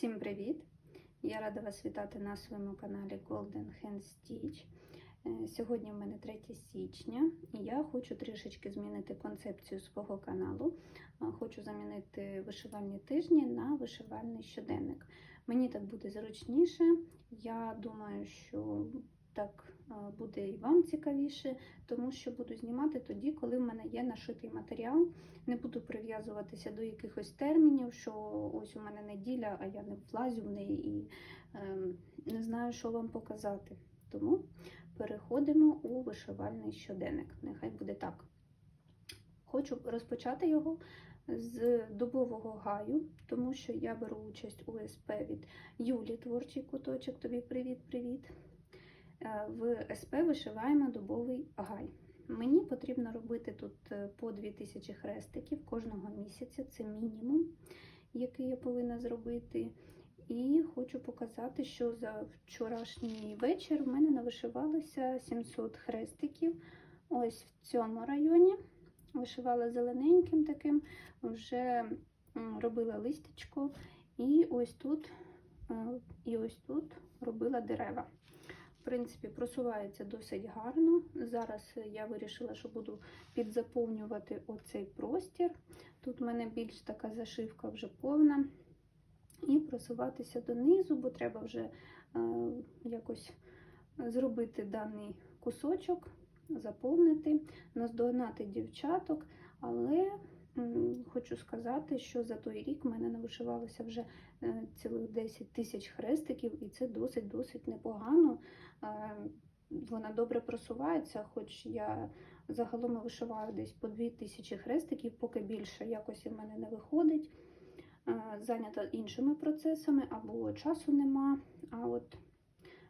Всім привіт! Я рада вас вітати на своєму каналі Golden Hand Stitch. Е, Сьогодні в мене 3 січня, і я хочу трішечки змінити концепцію свого каналу. Е, Хочу замінити вишивальні тижні на вишивальний щоденник. Мені так буде зручніше. Я думаю, що так е, буде і вам цікавіше, тому що буду знімати тоді, коли в мене є нашитий матеріал. Не буду прив'язуватися до якихось термінів, що ось у мене неділя, а я не влазю в неї і е, не знаю, що вам показати. Тому переходимо у вишивальний щоденник. Нехай буде так. Хочу розпочати його з добового гаю, тому що я беру участь у СП від Юлі Творчий куточок. Тобі привіт-привіт. Е, В СП вишиваємо добовий гай. Мені потрібно робити тут е, по 2000 хрестиків кожного місяця, це мінімум, який я повинна зробити. І хочу показати, що за вчорашній вечір в мене навишивалося 700 хрестиків. Ось в цьому районі вишивала зелененьким таким, вже робила листечко, і ось тут, е, і ось тут робила дерева. В принципі, просувається досить гарно. Зараз я вирішила, що буду підзаповнювати оцей простір. Тут в мене більш така зашивка вже повна. І просуватися донизу, бо треба вже е, якось зробити даний кусочок, заповнити, наздогнати дівчаток. Але м, хочу сказати, що за той рік в мене навишивалося вже е, цілих 10 тисяч хрестиків, і це досить-досить непогано. Е, Вона добре просувається, хоч я загалом вишиваю десь по 2 тисячі хрестиків, поки більше якось в мене не виходить. Е, Зайнята іншими процесами або часу нема, а от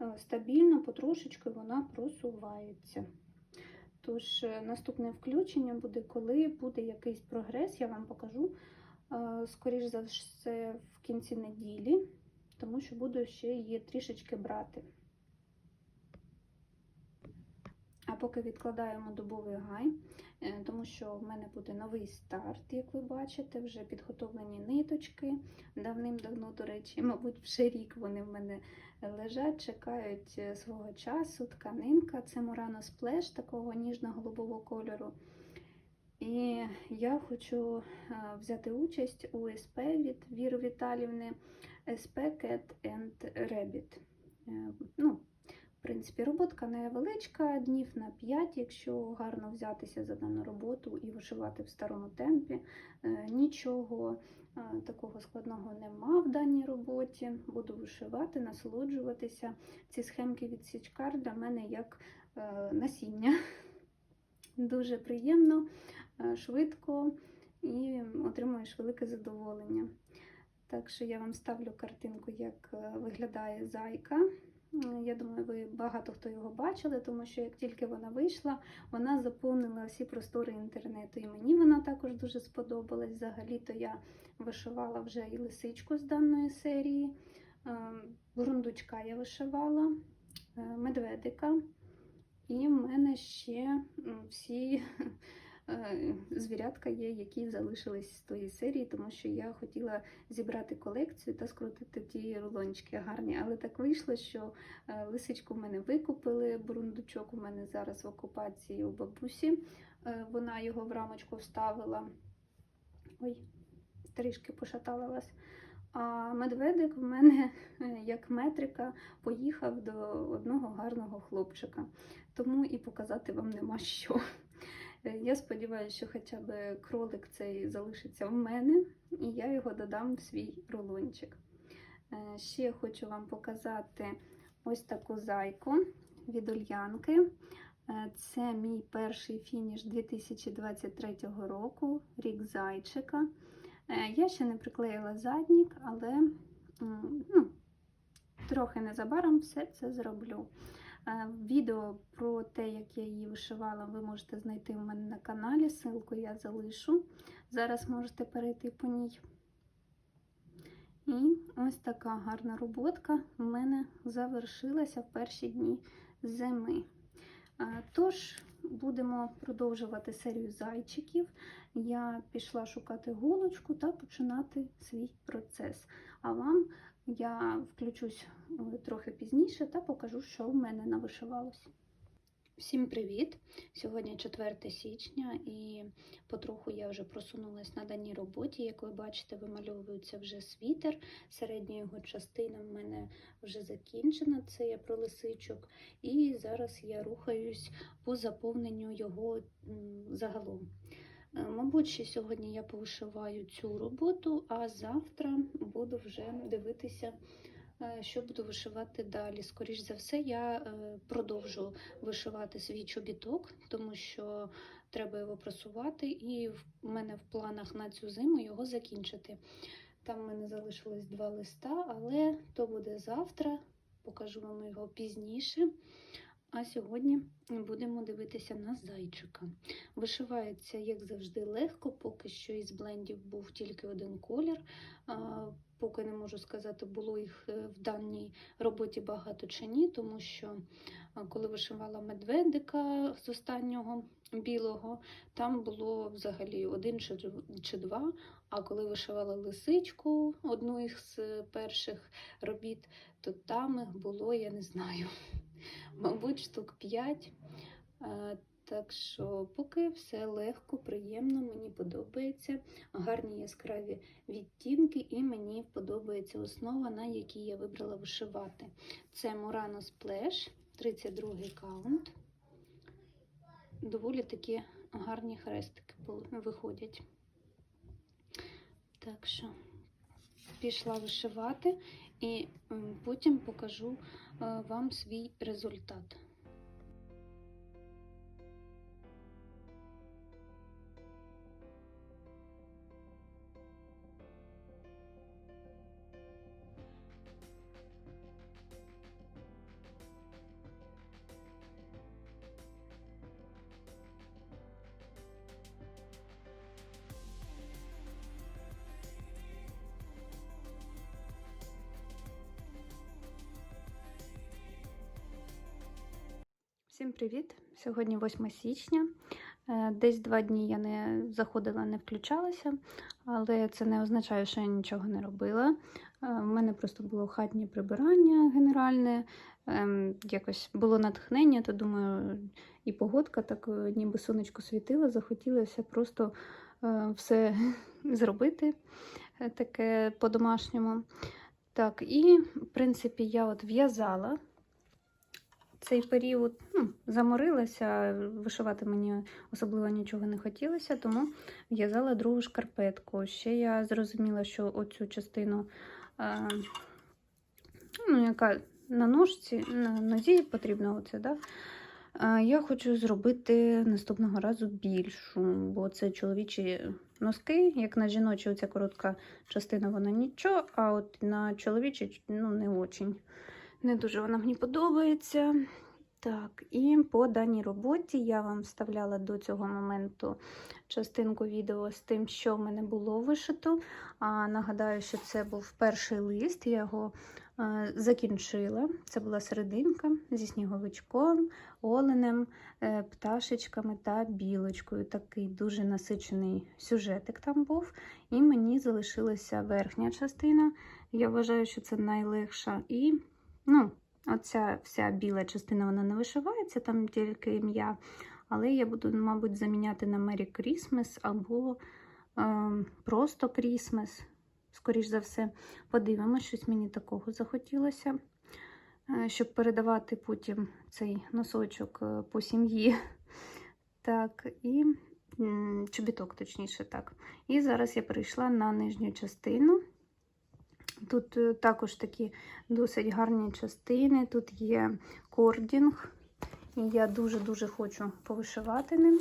е, стабільно, потрошечки вона просувається. Тож, наступне включення буде, коли буде якийсь прогрес, я вам покажу, скоріш за все, в кінці неділі, тому що буду ще її трішечки брати. А поки відкладаємо дубовий гай, е, тому що в мене буде новий старт, як ви бачите, вже підготовлені ниточки. Давним-давно, до речі, мабуть, вже рік вони в мене лежать, чекають е, свого часу. Тканинка це Murano Splash такого ніжно-голубого кольору. І я хочу е, взяти участь у СП від Віри Віталівни SP Cat and Rabbit. Ну, в принципі, роботка невеличка, днів на 5, якщо гарно взятися за дану роботу і вишивати в старому темпі. Е, Нічого е, такого складного нема в даній роботі. Буду вишивати, насолоджуватися. Ці схемки від Січкар для мене як е, насіння. Дуже приємно, швидко і отримуєш велике задоволення. Так що я вам ставлю картинку, як виглядає зайка. Я думаю, ви багато хто його бачили, тому що як тільки вона вийшла, вона заповнила всі простори інтернету. І мені вона також дуже сподобалась. Взагалі-то я вишивала вже і лисичку з даної серії, е, грундучка я вишивала, е, медведика. І в мене ще всі звірятка є, які залишились з тої серії, тому що я хотіла зібрати колекцію та скрутити ті рулончики гарні. Але так вийшло, що е, лисичку в мене викупили, бурундучок у мене зараз в окупації у бабусі. Е, Вона його в рамочку вставила. Ой, трішки пошатала вас. А медведик в мене, е, як метрика, поїхав до одного гарного хлопчика. Тому і показати вам нема що. Е, Я сподіваюся, що хоча б кролик цей залишиться в мене, і я його додам в свій рулончик. Е, Ще хочу вам показати ось таку зайку від Ульянки. Е, Це мій перший фініш 2023 року, рік зайчика. Я ще не приклеїла заднік, але ну, трохи незабаром все це зроблю. Е, Відео про те, як я її вишивала, ви можете знайти у мене на каналі. Ссылку я залишу. Зараз можете перейти по ній. І ось така гарна роботка в мене завершилася в перші дні зими. Е, Тож, будемо продовжувати серію зайчиків. Я пішла шукати голочку та починати свій процес. А вам я включусь е, трохи пізніше та покажу, що в мене навишивалося. Всім привіт! Сьогодні 4 січня і потроху я вже просунулась на даній роботі. Як ви бачите, вимальовується вже світер. Середня його частина в мене вже закінчена, це я про лисичок. І зараз я рухаюсь по заповненню його загалом. Е, Мабуть, ще сьогодні я повишиваю цю роботу, а завтра буду вже дивитися, е, що буду вишивати далі. Скоріш за все, я е, продовжу вишивати свій чобіток, тому що треба його просувати, і в мене в планах на цю зиму його закінчити. Там в мене залишилось два листа, але то буде завтра, покажу вам його пізніше. А сьогодні будемо дивитися на зайчика. Вишивається, як завжди, легко, поки що із блендів був тільки один колір. Поки не можу сказати, було їх е, в даній роботі багато чи ні, тому що коли вишивала медведика з останнього білого, там було взагалі один чи два. А коли вишивала лисичку, одну із е, перших робіт, то там їх було, я не знаю, мабуть, штук 5. Так що поки все легко, приємно, мені подобається. Гарні яскраві відтінки, і мені подобається основа, на якій я вибрала вишивати. Це Murano Splash, 32 каунт. Доволі такі гарні хрестики виходять. Так що пішла вишивати і потім покажу е, вам свій результат. Привіт! Сьогодні 8 січня. Е, Десь два дні я не заходила, не включалася, але це не означає, що я нічого не робила. У мене просто було хатнє прибирання генеральне. Ем, Якось було натхнення, то думаю, і погодка так е, ніби сонечко світило, захотілося просто е, все зробити е, таке по-домашньому. Так, і в принципі я от в'язала цей період ну, заморилася, вишивати мені особливо нічого не хотілося, тому в'язала другу шкарпетку. Ще я зрозуміла, що оцю частину, е, ну, яка на ножці, на нозі потрібно оце, да? Е, я хочу зробити наступного разу більшу, бо це чоловічі носки, як на жіночі, оця коротка частина, вона нічого, а от на чоловічі ну, не очень. Не дуже вона мені подобається. Так, і по даній роботі я вам вставляла до цього моменту частинку відео з тим, що в мене було вишито. А нагадаю, що це був перший лист, я його е, закінчила. Це була серединка зі сніговичком, оленем, е, пташечками та білочкою. Такий дуже насичений сюжетик там був. І мені залишилася верхня частина. Я вважаю, що це найлегша. І Ну, оця вся біла частина вона не вишивається, там тільки ім'я. Але я буду, мабуть, заміняти на Merry Christmas або е, просто Christmas. Скоріш за все, подивимось, щось мені такого захотілося, е, щоб передавати потім цей носочок е, по сім'ї. Так, і чобіток, точніше, так. І зараз я перейшла на нижню частину. Тут е, також такі досить гарні частини. Тут є кордінг, і я дуже-дуже хочу повишивати ним.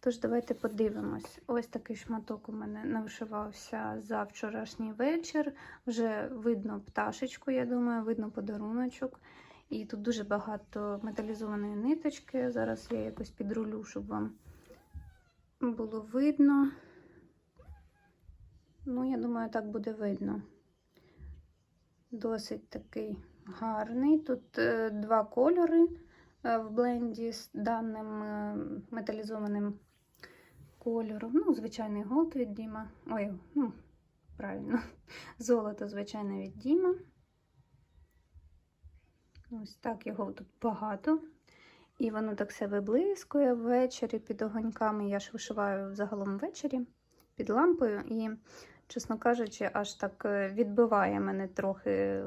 Тож, давайте подивимось. Ось такий шматок у мене навишивався за вчорашній вечір. Вже видно пташечку, я думаю, видно подаруночок. І тут дуже багато металізованої ниточки. Зараз я якось підрулю, щоб вам було видно. Ну, я думаю, так буде видно. Досить такий гарний. Тут е, два кольори е, в бленді з даним е, металізованим кольором. Ну, звичайний голд від Діма. Ой, ну, правильно. Золото, звичайно, від Діма. Ось так його тут багато. І воно так себе виблискує ввечері під огоньками. Я ж вишиваю загалом ввечері під лампою. І, чесно кажучи, аж так е, відбиває мене трохи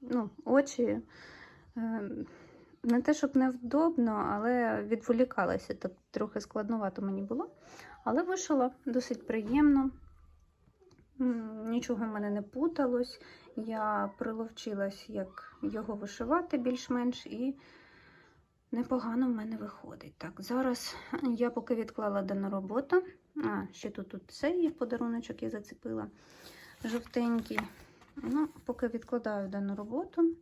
ну, очі. Е, Не те, щоб невдобно, але відволікалася. Так трохи складновато мені було. Але вишила досить приємно. Нічого в мене не путалось. Я приловчилась, як його вишивати більш-менш, і непогано в мене виходить. Так, зараз я поки відклала дану роботу. А, ще тут, тут цей подаруночок я зацепила жовтенький. Ну, поки відкладаю дану роботу,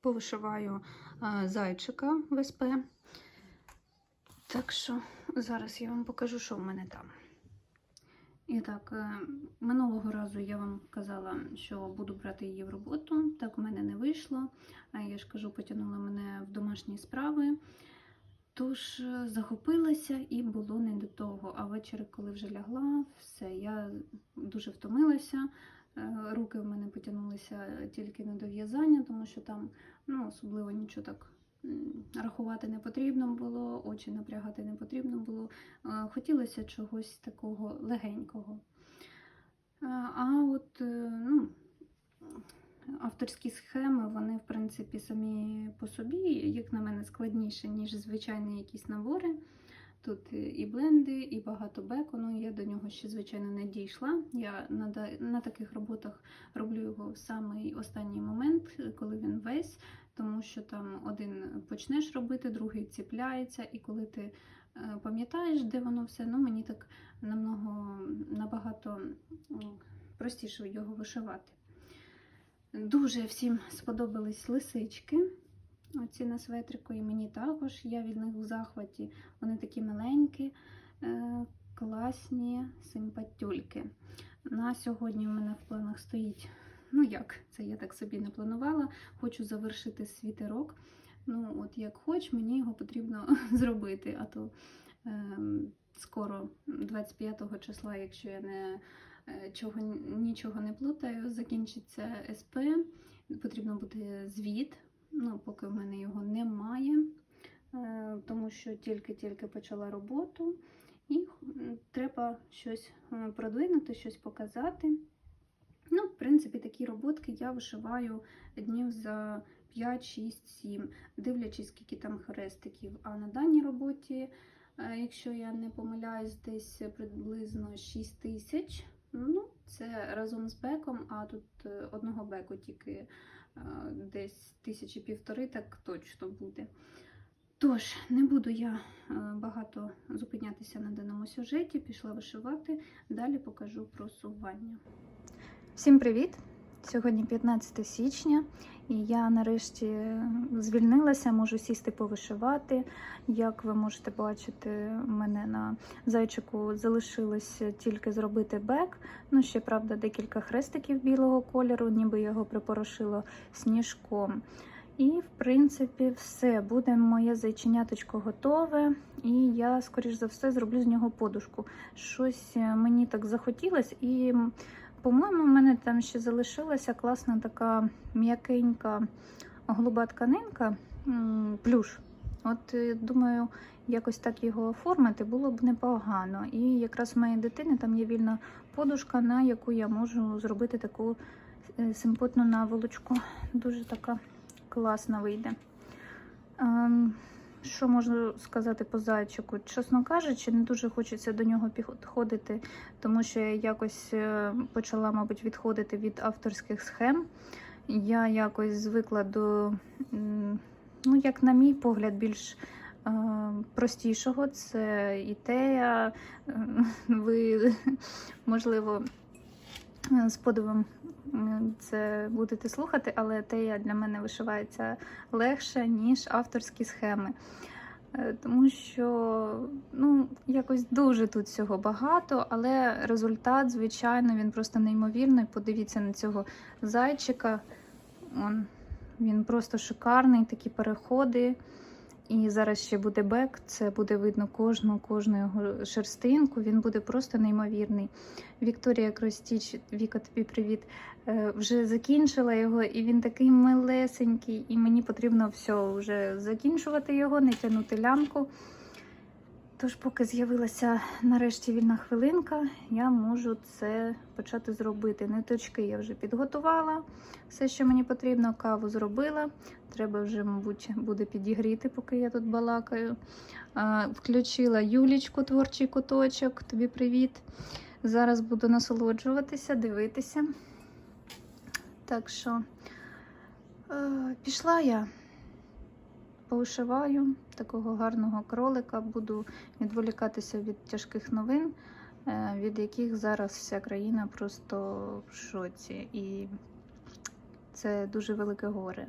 повишиваю а, зайчика в СП. Так що зараз я вам покажу, що в мене там. І так, е, минулого разу я вам казала, що буду брати її в роботу. Так в мене не вийшло. А Я ж кажу, потягнула мене в домашні справи. Тож е, захопилася і було не до того. А ввечері, коли вже лягла, все, я дуже втомилася. Е, Руки в мене потягнулися тільки на дов'язання, тому що там ну, особливо нічого так рахувати не потрібно було, очі напрягати не потрібно було. Хотілося чогось такого легенького. А от е, ну, авторські схеми, вони, в принципі, самі по собі, як на мене, складніші, ніж звичайні якісь набори. Тут і бленди, і багато бекону. Я до нього ще, звичайно, не дійшла. Я на, на таких роботах роблю його в самий останній момент, коли він весь, тому що там один почнеш робити, другий ціпляється, і коли ти е, пам'ятаєш, де воно все, ну мені так намного, набагато простіше його вишивати. Дуже всім сподобались лисички. Оці на светрику, і мені також. Я від них в захваті. Вони такі маленькі, е, класні симпатюльки. На сьогодні в мене в планах стоїть. Ну як, це я так собі не планувала. Хочу завершити світерок. Ну, от як хоч, мені його потрібно зробити. А то е, скоро, 25 числа, якщо я не е, чого, нічого не плутаю, закінчиться СП. Потрібно буде звіт. Ну, поки в мене його немає, е, тому що тільки-тільки почала роботу, і треба щось е, продвинути, щось показати. Ну, в принципі, такі роботки я вишиваю днів за 5, 6, 7, дивлячись, скільки там хрестиків. А на даній роботі, е, якщо я не помиляюсь, десь приблизно 6 тисяч. Ну, це разом з беком, а тут е, одного беку тільки е, десь тисячі півтори, так точно буде. Тож, не буду я багато зупинятися на даному сюжеті, пішла вишивати. Далі покажу просування. Всім привіт! Сьогодні 15 січня, і я нарешті звільнилася, можу сісти повишивати. Як ви можете бачити, у мене на зайчику залишилось тільки зробити бек. Ну, ще, правда, декілька хрестиків білого кольору, ніби його припорошило сніжком. І, в принципі, все. Буде моє зайченяточко готове, і я, скоріш за все, зроблю з нього подушку. Щось е, мені так захотілося, і, по-моєму, в мене там ще залишилася класна така м'якенька голуба тканинка, плюш. От е, думаю, якось так його оформити було б непогано. І якраз в моєї дитини там є вільна подушка, на яку я можу зробити таку е, симпотну наволочку. Дуже така класно вийде. Що можу сказати по зайчику? Чесно кажучи, не дуже хочеться до нього підходити, тому що я якось е, почала, мабуть, відходити від авторських схем. Я якось звикла до, ну, як на мій погляд, більш е, простішого. Це ідея. Е, Ви, можливо, з подивом це будете слухати, але тея для мене вишивається легше, ніж авторські схеми. Е, Тому що ну, якось дуже тут всього багато, але результат, звичайно, він просто неймовірний. Подивіться на цього зайчика. Он, він просто шикарний, такі переходи. І зараз ще буде бек, це буде видно кожну кожну його шерстинку. Він буде просто неймовірний. Вікторія Кростіч, Віка, тобі привіт. е, Вже закінчила його, і він такий милесенький, і мені потрібно все вже закінчувати його, не тягнути лямку. Тож, поки з'явилася нарешті вільна хвилинка, я можу це почати зробити. Ниточки я вже підготувала, все, що мені потрібно, каву зробила. Треба вже, мабуть, буде підігріти, поки я тут балакаю. Включила Юлічку, творчий куточок. Тобі привіт. Зараз буду насолоджуватися, дивитися. Так що е, пішла я, повишиваю такого гарного кролика, буду відволікатися від тяжких новин, е, від яких зараз вся країна просто в шоці. І це дуже велике горе.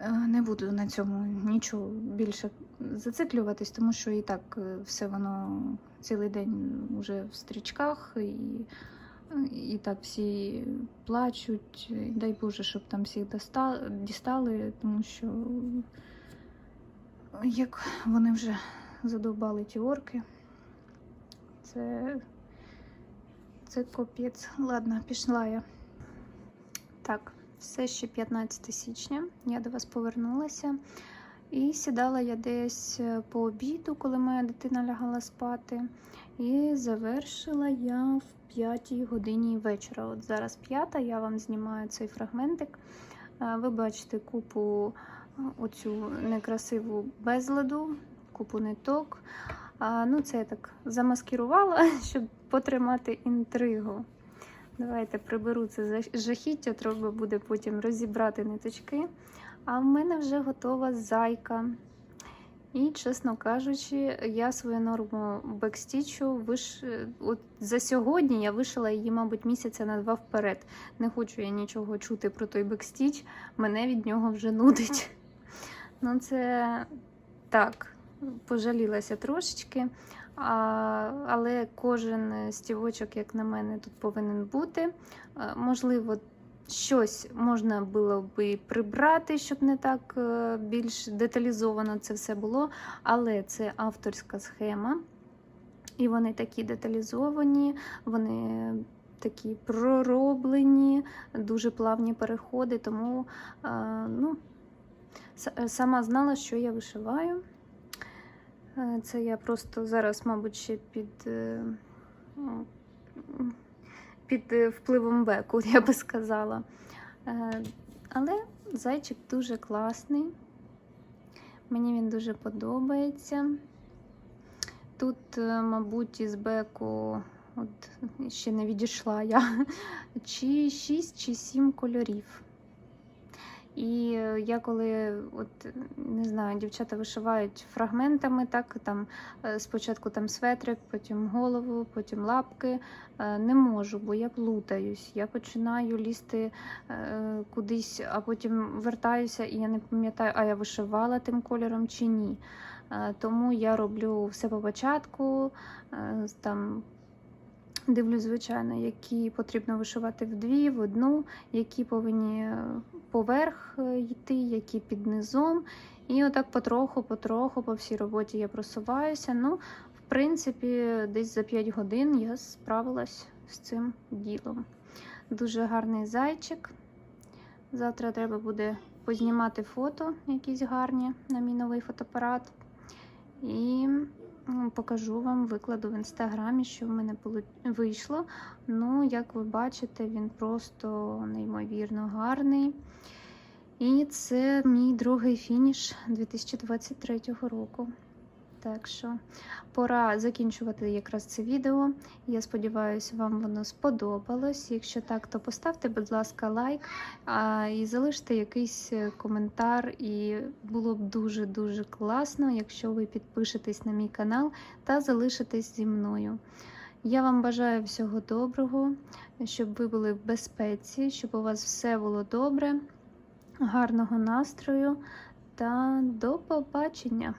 Е, Не буду на цьому нічого більше зациклюватись, тому що і так е, все воно цілий день вже в стрічках, і, і так всі плачуть. Дай Боже, щоб там всіх доста- дістали, тому що як вони вже задовбали ті орки, це, це капець. Ладно, пішла я. Так, все ще 15 січня. Я до вас повернулася. І сідала я десь е, по обіду, коли моя дитина лягала спати. І завершила я в 5 годині вечора. От зараз п'ята, я вам знімаю цей фрагментик. Е, Ви бачите купу оцю некрасиву безладу, купу ниток. А, ну, це я так замаскірувала, щоб потримати інтригу. Давайте приберу це жахіття, треба буде потім розібрати ниточки. А в мене вже готова зайка. І, чесно кажучи, я свою норму бекстічу виш... От за сьогодні я вишила її, мабуть, місяця на два вперед. Не хочу я нічого чути про той бекстіч, мене від нього вже нудить. Ну, це так, пожалілася трошечки. А, але кожен стівочок, як на мене, тут повинен бути. А, можливо, щось можна було би прибрати, щоб не так е, більш деталізовано це все було. Але це авторська схема, і вони такі деталізовані, вони такі пророблені, дуже плавні переходи. Тому е, ну, сама знала, що я вишиваю. Е, Це я просто зараз, мабуть, ще під, е, під е, впливом беку, я би сказала. Е, Але зайчик дуже класний. Мені він дуже подобається. Тут, е, мабуть, із беку, от ще не відійшла я, чи 6 чи 7 кольорів. І е, я коли, от не знаю, дівчата вишивають фрагментами, так там е, спочатку там светрик, потім голову, потім лапки. Е, Не можу, бо я плутаюсь. Я починаю лізти кудись, а потім вертаюся, і я не пам'ятаю, а я вишивала тим кольором чи ні. Тому я роблю все по початку. Там дивлюсь, звичайно, які потрібно вишивати вдві, в одну, які повинні е, поверх е, йти, які під низом. І отак потроху, потроху по всій роботі я просуваюся. Ну, в принципі, десь за 5 годин я справилась з цим ділом. Дуже гарний зайчик. Завтра треба буде познімати фото, якісь гарні на мій новий фотоапарат. І покажу вам, викладу в інстаграмі, що в мене вийшло. Ну, як ви бачите, він просто неймовірно гарний. І це мій другий фініш 2023 року. Так що пора закінчувати якраз це відео. Я сподіваюся, вам воно сподобалось. Якщо так, то поставте, будь ласка, лайк а, і залиште якийсь е, коментар. І було б дуже-дуже класно, якщо ви підпишетесь на мій канал та залишитесь зі мною. Я вам бажаю всього доброго, щоб ви були в безпеці, щоб у вас все було добре, гарного настрою та до побачення!